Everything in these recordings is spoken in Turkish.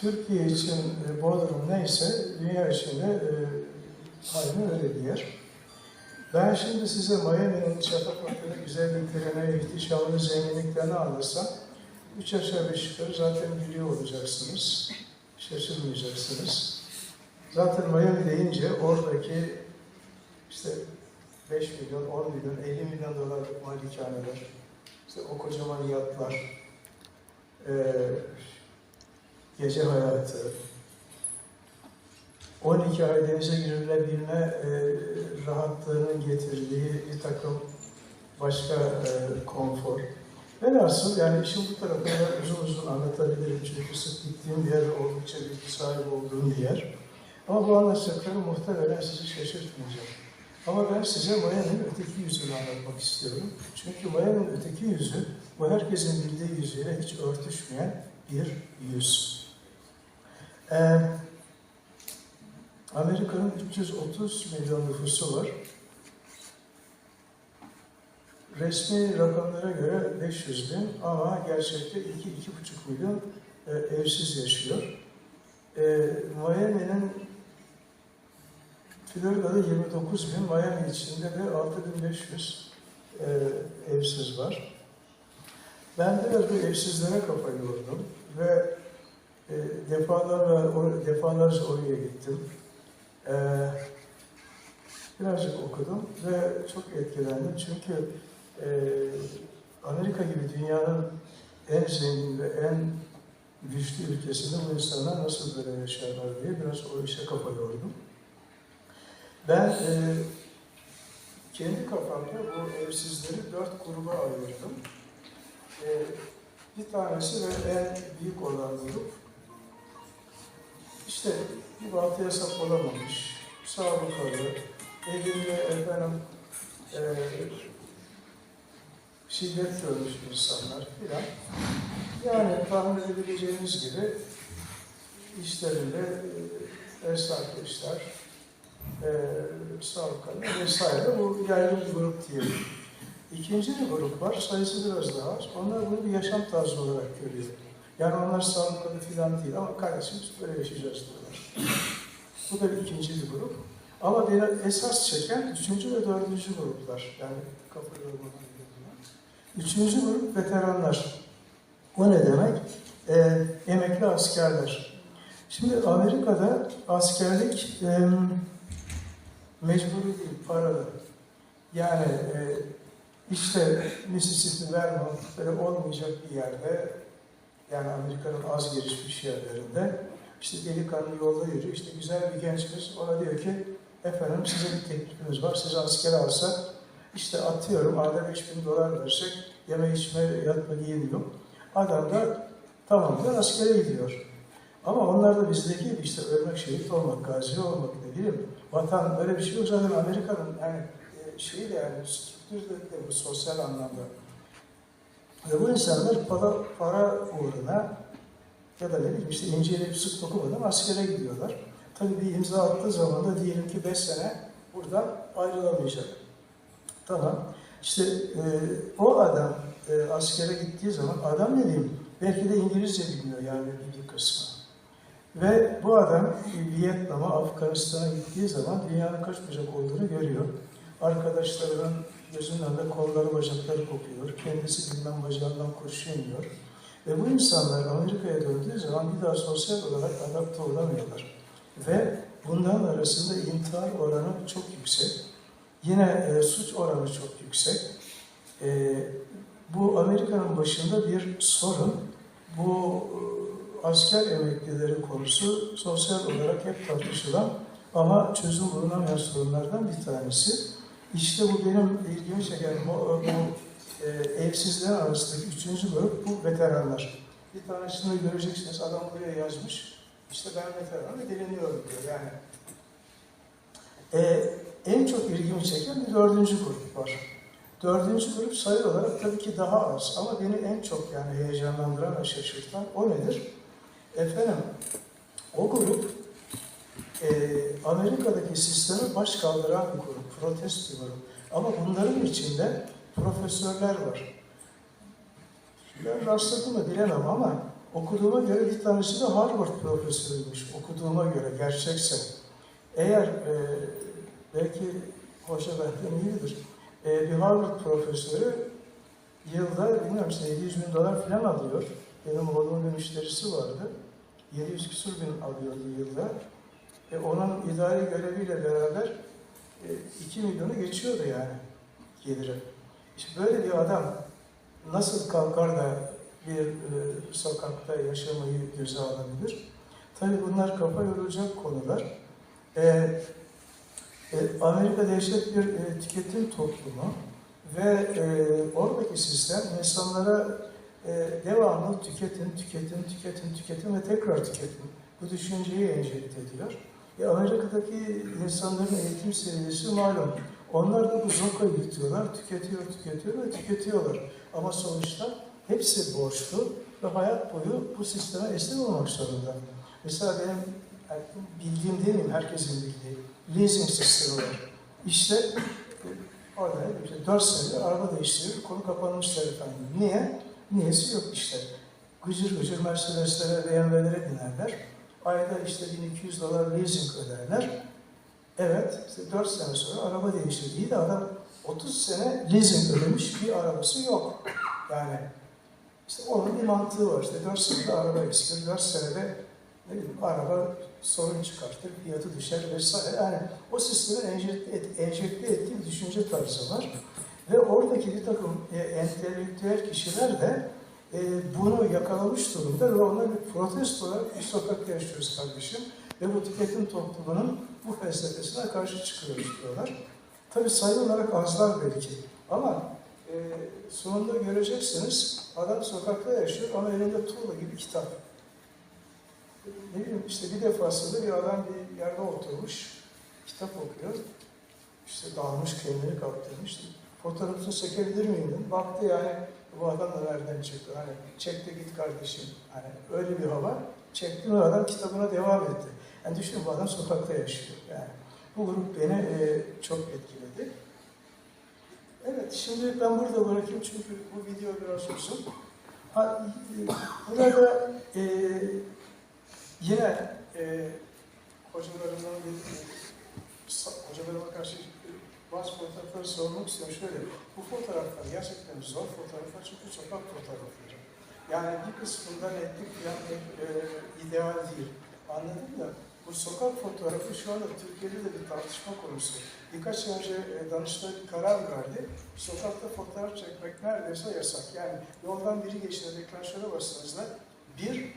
Türkiye için e, Bodrum neyse dünya için de e, aynı öyle bir yer. Ben şimdi size Miami'nin şatafatlı, güzelliklerine, ihtişamlı zenginliklerini anlatsam, üç aşağı beş yukarı zaten biliyor olacaksınız. Şaşırmayacaksınız. Zaten Miami deyince oradaki işte 5 milyon, 10 milyon, 50 milyon dolarlık malikaneler, işte o kocaman yatlar, eee, gece hayatı, 12 ay denize girilebilme e, rahatlığının getirdiği bir takım başka e, konfor. Velhasıl yani işin bu tarafını uzun uzun anlatabilirim çünkü sık gittiğim bir yer oldukça bilgi sahibi olduğum bir yer. Ama bu anlatacaklarım muhtemelen sizi şaşırtmayacak. Ama ben size Miami'nin öteki yüzünü anlatmak istiyorum. Çünkü Miami'nin öteki yüzü, bu herkesin bildiği yüzüyle hiç örtüşmeyen bir yüz. Ee, Amerika'nın 330 milyon nüfusu var. Resmi rakamlara göre 500 bin ama gerçekte 2-2,5 milyon e, evsiz yaşıyor. E, Miami'nin Florida'da 29 bin, Miami içinde de 6500 e, evsiz var. Ben biraz bu evsizlere kafa yordum ve e, defalarla, or, defalarca oraya gittim. E, birazcık okudum ve çok etkilendim çünkü e, Amerika gibi dünyanın en zengin ve en güçlü ülkesinde bu insanlar nasıl böyle yaşarlar diye biraz o işe kafa yordum. Ben e, kendi kafamda bu evsizleri dört gruba ayırdım. E, bir tanesi ve en büyük olan grup, işte bir baltaya sap olamamış, sabıkalı, evinde efendim e, şiddet görmüş insanlar filan. Yani tahmin edebileceğiniz gibi işlerinde e, esnaflı işler, e, sabıkalı vesaire bu yaygın bir grup diyelim. İkinci bir grup var, sayısı biraz daha az. Onlar bunu bir yaşam tarzı olarak görüyor. Yani onlar sağlıklı filan değil ama kardeşim biz böyle yaşayacağız diyorlar. Bu da ikinci bir grup. Ama beni esas çeken üçüncü ve dördüncü gruplar. Yani kafa yormadan Üçüncü grup veteranlar. O ne demek? Ee, emekli askerler. Şimdi Amerika'da askerlik e, mecburi değil, paralı. Yani e, işte Mississippi, Vermont böyle olmayacak bir yerde yani Amerika'nın az gelişmiş yerlerinde işte delikanlı yolda yürüyor. İşte güzel bir genç kız ona diyor ki efendim size bir teklifimiz var. Sizi askere alsak işte atıyorum ayda 5000 dolar versek yeme içme yatma giyin yok. Adam da tamam diyor askere gidiyor. Ama onlar da bizdeki işte ölmek, şehit olmak, gazi olmak ne bileyim. Vatan öyle bir şey yok zaten Amerika'nın yani e, şeyi de yani strüktürü de, de bu sosyal anlamda. Ve bu insanlar para, para uğruna ya da ne bileyim işte İncil'i sık dokumadan askere gidiyorlar. Tabii bir imza attığı zaman da diyelim ki 5 sene buradan ayrılamayacak. Tamam. İşte e, o adam e, askere gittiği zaman adam ne diyeyim belki de İngilizce bilmiyor yani bir kısmı. Ve bu adam Vietnam'a, Afganistan'a gittiği zaman dünyanın kaç bucak olduğunu görüyor. Arkadaşlarının gözünün önünde kolları bacakları kopuyor. Kendisi bilmem bacağından koşuyamıyor. Ve bu insanlar Amerika'ya döndüğü zaman bir daha sosyal olarak adapte olamıyorlar. Ve bunların arasında intihar oranı çok yüksek. Yine e, suç oranı çok yüksek. E, bu Amerika'nın başında bir sorun. Bu e, asker emeklileri konusu sosyal olarak hep tartışılan ama çözüm bulunamayan sorunlardan bir tanesi. İşte bu benim ilgimi çeken bu, bu e, evsizler arasındaki üçüncü grup bu veteranlar. Bir tanesini göreceksiniz adam buraya yazmış. İşte ben veteranım ve dileniyorum diyor yani. E, en çok ilgimi çeken bir dördüncü grup var. Dördüncü grup sayı olarak tabii ki daha az ama beni en çok yani heyecanlandıran ve şaşırtan o nedir? Efendim, o grup e, Amerika'daki sistemi baş kaldıran bir grup, protest bir grup. Ama bunların içinde profesörler var. Ben rastladım mı bilemem ama Okuduğuma göre bir tanesi de Harvard profesörüymüş. Okuduğuma göre gerçekse. Eğer e, belki hoca benden iyidir. E, bir Harvard profesörü yılda bilmiyorum işte 700 bin dolar falan alıyor. Benim oğlumun bir müşterisi vardı. 700 küsur bin alıyordu yılda. E, onun idari göreviyle beraber 2 milyonu geçiyordu yani geliri. İşte böyle bir adam nasıl kalkar da bir e, sokakta yaşamayı göze alabilir? Tabii bunlar kafa yorulacak konular. E, e, Amerika dehşet bir e, tüketim toplumu ve e, oradaki sistem insanlara e, devamlı tüketin, tüketin, tüketin, tüketin ve tekrar tüketin. Bu düşünceyi enjekte ediyor. E, Amerika'daki insanların eğitim seviyesi malum. Onlar da bu zokayı yutuyorlar, tüketiyor, tüketiyor ve tüketiyorlar. Ama sonuçta hepsi borçlu ve hayat boyu bu sisteme esnek olmak zorunda. Mesela benim bildiğim demeyeyim, herkesin bildiği leasing sistemi var. İşte orada işte 4 senedir araba değiştiriyor, konu kapanmışlar efendim. Niye? Niyesi yok işte. Gıcır gıcır Mercedes'lere, BMW'lere binerler. Ayda işte 1200 dolar leasing öderler. Evet, işte 4 sene sonra araba değişiyor. İyi de adam 30 sene leasing ödemiş, bir arabası yok. Yani işte onun bir mantığı var. İşte 4 senede araba eskiyor, 4 senede ne bileyim, araba sorun çıkartır, fiyatı düşer vesaire. Yani o sistemin enjekte, et, enjekte ettiği bir düşünce tarzı var. Ve oradaki bir takım e, entelektüel kişiler de e, bunu yakalamış durumda ve ona bir protesto olarak bir sokakta yaşıyoruz kardeşim. Ve bu tüketim toplumunun bu felsefesine karşı çıkıyoruz diyorlar. Tabii sayı olarak azlar belki ama e, sonunda göreceksiniz adam sokakta yaşıyor ama elinde tuğla gibi kitap. Ne bileyim işte bir defasında bir adam bir yerde oturmuş, kitap okuyor. İşte dağılmış kendini kaptırmış. Fotoğrafını çekebilir miyim? Baktı yani bu adam da nereden çıktı? Hani çek de git kardeşim. Hani öyle bir hava. Çekti ve adam kitabına devam etti. Yani düşünün bu adam sokakta yaşıyor. Yani bu grup beni e, çok etkiledi. Evet, şimdi ben burada bırakayım çünkü bu video biraz uzun. Ha, e, burada e, yine e, hocalarımdan bir hocalarıma karşı bazı fotoğrafları sormak istiyorum. Şöyle, bu fotoğraflar gerçekten zor fotoğraflar çünkü sokak fotoğrafları. Yani bir kısmında netlik falan e, ideal değil. Anladın mı? Bu sokak fotoğrafı şu anda Türkiye'de de bir tartışma konusu. Birkaç yıl önce e, Danıştay bir karar verdi. Sokakta fotoğraf çekmek neredeyse yasak. Yani yoldan biri geçtiğinde deklanşöre bastığınızda bir,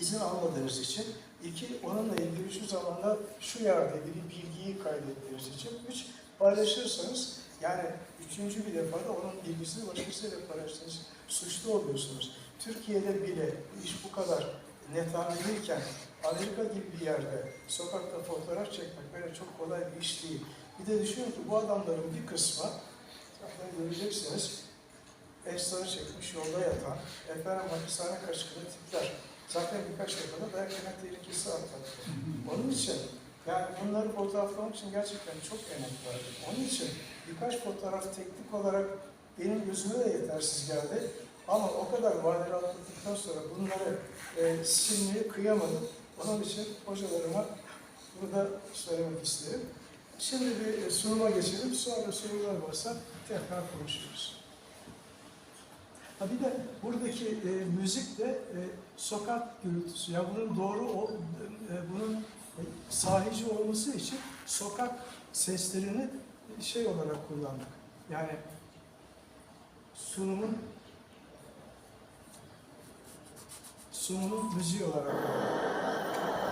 izin almadığınız için, iki, onunla ilgili şu zamanda şu yerde bir bilgiyi kaydettiğiniz için, üç, paylaşırsanız yani üçüncü bir defada onun bilgisini başkasıyla paylaştığınız suçlu oluyorsunuz. Türkiye'de bile iş bu kadar netaneliyken Amerika gibi bir yerde sokakta fotoğraf çekmek böyle çok kolay bir iş değil. Bir de düşünün ki bu adamların bir kısmı, zaten göreceksiniz, esnafı çekmiş yolda yatan, efendim hapishane kaçkını tipler. Zaten birkaç defa da dayak yeme tehlikesi atlattı. Onun için yani bunları fotoğraflamak için gerçekten çok emek verdim. Onun için birkaç fotoğraf teknik olarak benim gözüme de yetersiz geldi. Ama o kadar vadeler atlattıktan sonra bunları e, silmeye kıyamadım. Onun için hocalarıma burada söylemek isterim. Şimdi bir sunuma geçelim. Sonra sorular varsa tekrar konuşuruz. Ha bir de buradaki e, müzik de e, sokak gürültüsü. Ya bunun doğru, o, e, bunun e, sahici olması için sokak seslerini şey olarak kullandık. Yani sunumun sunumun müziği olarak kullandık.